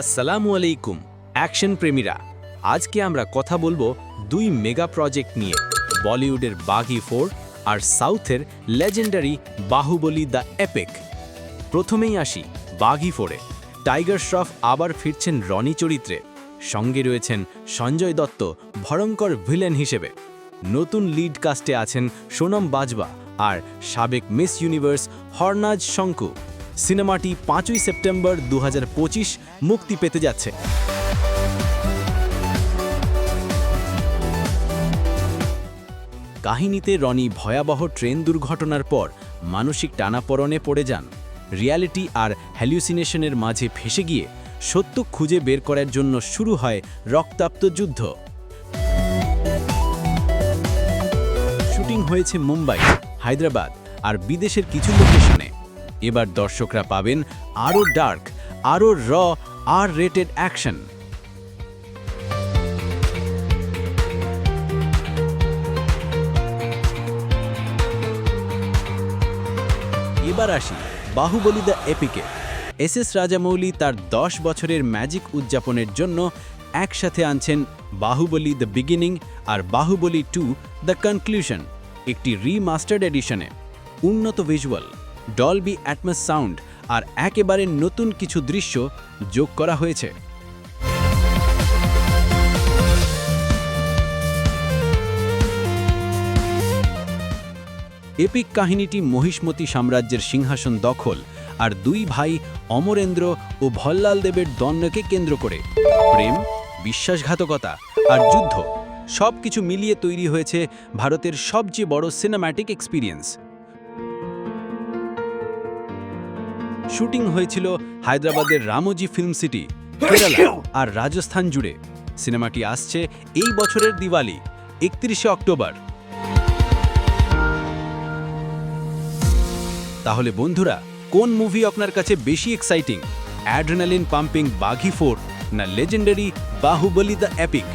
আসসালামু আলাইকুম, অ্যাকশন প্রেমীরা। আজকে আমরা কথা বলব দুই মেগা প্রজেক্ট নিয়ে, বলিউডের বাঘি ফোর আর সাউথের লেজেন্ডারি বাহুবলী দ্য এপেক। প্রথমেই আসি বাঘি ফোরে। টাইগার শ্রফ আবার ফিরছেন রনি চরিত্রে। সঙ্গে রয়েছেন সঞ্জয় দত্ত, ভয়ঙ্কর ভিলেন হিসেবে। নতুন লিড কাস্টে আছেন সোনম বাজবা আর সাবেক মিস ইউনিভার্স হরনাজ শঙ্কু। সিনেমাটি পাঁচই সেপ্টেম্বর দু হাজার পঁচিশ মুক্তি পেতে যাচ্ছে। কাহিনীতে রনি ভয়াবহ ট্রেন দুর্ঘটনার পর মানসিক টানাপড়নে পড়ে যান। রিয়ালিটি আর হ্যালিউসিনেশনের মাঝে ফেসে গিয়ে সত্য খুঁজে বের করার জন্য শুরু হয় রক্তাপ্ত যুদ্ধ। শুটিং হয়েছে মুম্বাই, হায়দ্রাবাদ আর বিদেশের কিছু লোকেশনে এবার দর্শকরা পাবেন আরও ডার্ক, আরও র, আর রেটেড অ্যাকশন। এবার আসি বাহুবলী দ্য এপিকে। এস এস রাজামৌলি তার দশ বছরের ম্যাজিক উদযাপনের জন্য একসাথে আনছেন বাহুবলী দ্য বিগিনিং আর বাহুবলী টু দ্য কনক্লুশন, একটি রিমাস্টার্ড এডিশনে। উন্নত ভিজুয়াল। ডলবি অ্যাটমস সাউন্ড আর একেবারে নতুন কিছু দৃশ্য যোগ করা হয়েছে। এপিক কাহিনীটি মহিষ্মতি সাম্রাজ্যের সিংহাসন দখল আর দুই ভাই অমরেন্দ্র ও ভল্লাল দেবের দ্বন্দ্বকে কেন্দ্র করে। প্রেম, বিশ্বাসঘাতকতা আর যুদ্ধ সব কিছু মিলিয়ে তৈরি হয়েছে ভারতের সবচেয়ে বড় সিনেম্যাটিক এক্সপিরিয়েন্স শুটিং হয়েছিল হায়দ্রাবাদের রামোজি ফিল্ম সিটি কেরালা আর রাজস্থান জুড়ে। সিনেমাটি আসছে এই বছরের দিওয়ালি একত্রিশে অক্টোবর। তাহলে বন্ধুরা কোন মুভি আপনার কাছে বেশি exciting adrenaline pumping Baaghi four না লেজেন্ডারি বাহুবলি দ্য অ্যাপিক